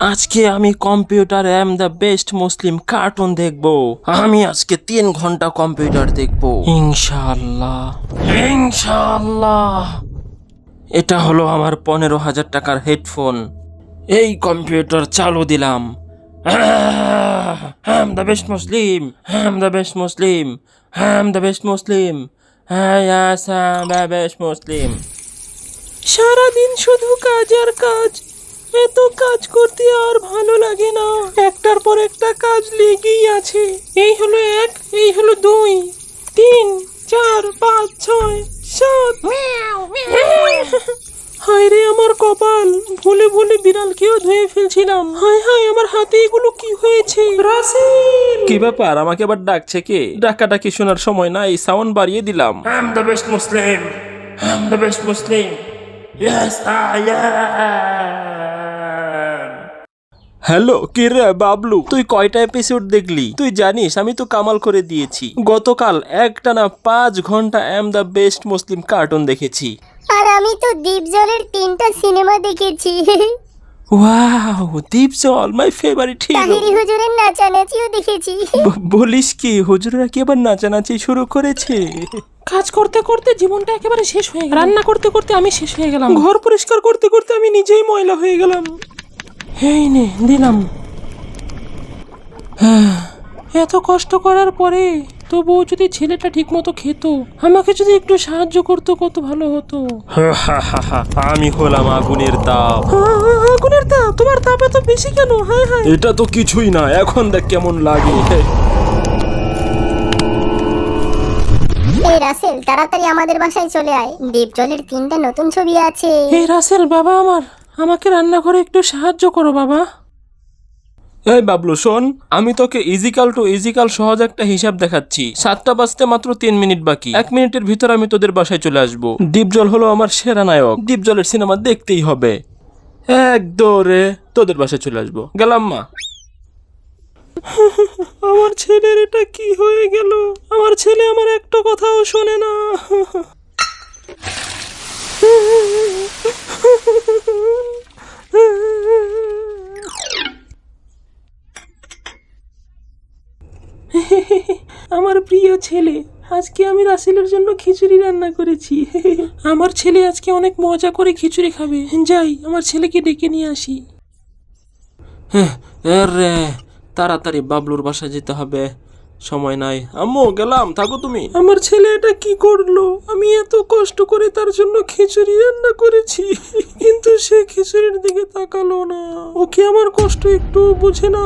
আজকে আমি computer am the best Muslim cartoon দেখব। আমি আজকে তিন ঘণ্টা কম্পিউটার দেখব। ইনশাআল্লাহ। ইনশাল্লাহ এটা হলো আমার পনেরো হাজার টাকার হেডফোন। এই কম্পিউটার চালু দিলাম। Am the best Muslim. Am the best Muslim. Am the best Muslim. হ্যাঁ দ্য বেস্ট মুসলিম। সারাদিন শুধু কাজ আর কাজ। এত কাজ করতে আর ভালো লাগে না। একটার পর একটা কাজ লেগেই আছে। এই হলো এক এই হলো দুই তিন চার পাঁচ ছয় সাত। হায় রে আমার কপাল ভুলে ভুলে বিড়ালকেও ধুয়ে ফেলছিলাম। হায় হায় আমার হাতে এগুলো কি হয়েছে? রাসেল! কি ব্যাপার আমাকে আবার ডাকছে কে? ডাকাডাকি শোনার সময় নাই সাউন্ড বাড়িয়ে দিলাম। I am the best Muslim I am the best Muslim yes I am hello কি রে বাবলু? তুই কয়টা এপিসোড দেখলি? তুই জানিস আমি তো কামাল করে দিয়েছি। গতকাল একটানা পাঁচ ঘণ্টা am the best Muslim cartoon দেখেছি। আর আমি তো দ্বীপজলের তিনটা সিনেমা দেখেছি। Wow Dipjol my favourite hero Taheri হুজুরের নাচানাচিও দেখেছি। বলিস কি হুজুররা কি আবার নাচানাচি শুরু করেছে? কাজ করতে করতে জীবনটা একেবারে শেষ হয়ে গেল। রান্না করতে করতে আমি শেষ হয়ে গেলাম। ঘর পরিষ্কার করতে করতে আমি নিজেই ময়লা হয়ে গেলাম। এই নে দিলাম। হ্যাঁ, এত কষ্ট করার পরে তবুও যদি ছেলেটা ঠিক মতো খেত আমাকে যদি একটু সাহায্য করতো কত ভালো হতো। আমি হলাম আগুনের তাপ। আগুনের তাপ? তোমার তাপ এত বেশি কেন? হ্যাঁ হ্যাঁ। এটা তো কিছুই না এখন দেখ কেমন লাগে। এই রাসেল তাড়াতাড়ি আমাদের বাসায় চলে আয়। দ্বীপজলের তিনটা নতুন ছবি আছে। এই রাসেল বাবা আমার। আমাকে রান্নাঘরে একটু সাহায্য করো, বাবা। এই বাবলু, শোন, আমি তোকে ইজিকাল টু ইজিকাল সহজ একটা হিসাব দেখাচ্ছি। সাতটা বাজতে মাত্র তিন মিনিট বাকি। এক মিনিটের ভিতর আমি তোদের বাসায় চলে আসব। ডিপজল হলো আমার সেরা নায়ক। ডিপজলের সিনেমা দেখতেই হবে। এক দৌড়ে তোদের বাসায় চলে আসব। গেলাম মা। আমার ছেলের এটা কি হয়ে গেল? আমার ছেলে আমার একটা কথাও শোনে না। আমার প্রিয় ছেলে, আজকে আমি রাসেলের জন্য খিচুড়ি রান্না করেছি। আমার ছেলে আজকে অনেক মজা করে খিচুড়ি খাবে। যাই, আমার ছেলেকে ডেকে নিয়ে আসি। রে তাড়াতাড়ি বাবলুর বাসা যেতে হবে। সময় নাই। আম্মু, গেলাম। থাকো তুমি। আমার ছেলে এটা কি করল? আমি এত কষ্ট করে তার জন্য খিচুড়ি রান্না করেছি। কিন্তু সে খিচুড়ির দিকে তাকালো না। ওকে আমার কষ্ট একটু বুঝে না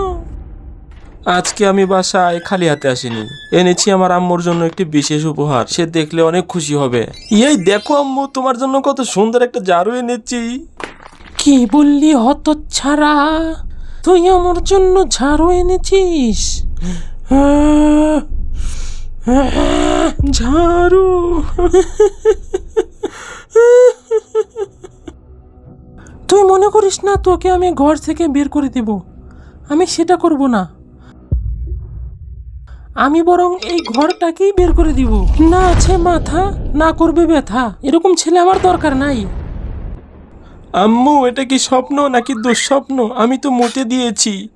আজকে আমি বাসায় খালি হাতে আসিনি। এনেছি আমার আম্মুর জন্য একটি বিশেষ উপহার। সে দেখলে অনেক খুশি হবে। এই দেখো আম্মু তোমার জন্য কত সুন্দর একটা ঝাড়ু এনেছি। কি বললি হত ছাড়া? তুই আমার জন্য ঝাড়ু এনেছিস? ঝাড়ু। তুই মনে করিস না তোকে আমি ঘর থেকে বের করে দেব। আমি সেটা করব না। আমি বরং এই ঘরটাকেই বের করে দিব। না আছে মাথা, না করবে ব্যথা। এরকম ছেলে আমার দরকার নাই। আম্মু, এটা কি স্বপ্ন নাকি দুঃস্বপ্ন? আমি তো মতে দিয়েছি।